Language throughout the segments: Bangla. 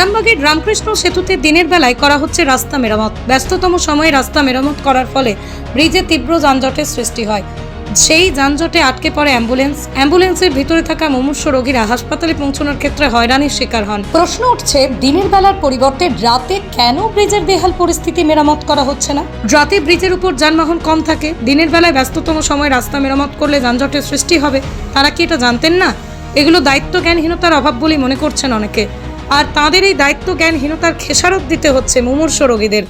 আরামবাগের রামকৃষ্ণ সেতুতে দিনের বেলায় করা হচ্ছে রাস্তা মেরামত। ব্যস্ততম সময়ে রাস্তা মেরামত করার ফলে ব্রিজে তীব্র যানজটের সৃষ্টি হয়। সেই যানজটে আটকে পড়ে অ্যাম্বুলেন্স। অ্যাম্বুলেন্সের ভিতরে থাকা মুমূর্ষ রোগীরা হাসপাতালে পৌঁছানোর ক্ষেত্রে হয়রানির শিকার হন। প্রশ্ন উঠছে, দিনের বেলার পরিবর্তে রাতে কেন ব্রিজের বেহাল পরিস্থিতি মেরামত করা হচ্ছে না? রাতে ব্রিজের উপর যানবাহন কম থাকে। দিনের বেলায় ব্যস্ততম সময় রাস্তা মেরামত করলে যানজটের সৃষ্টি হবে। তারা কি এটা জানতেন না? এগুলো দায়িত্ব জ্ঞানহীনতার অভাব বলেই মনে করছেন অনেকে। আর তাঁদের এই দায়িত্ব জ্ঞানহীনতার খেসারত দিতে হচ্ছে মুমূর্ষ রোগীদের।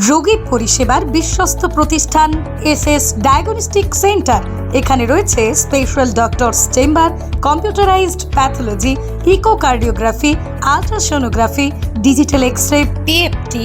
রোগী পরিষেবার বিশ্বস্ত প্রতিষ্ঠান এস এস ডায়াগনস্টিক সেন্টার এখানে রয়েছে special doctors chamber computerised pathology echocardiography ultrasonography digital X ray PFT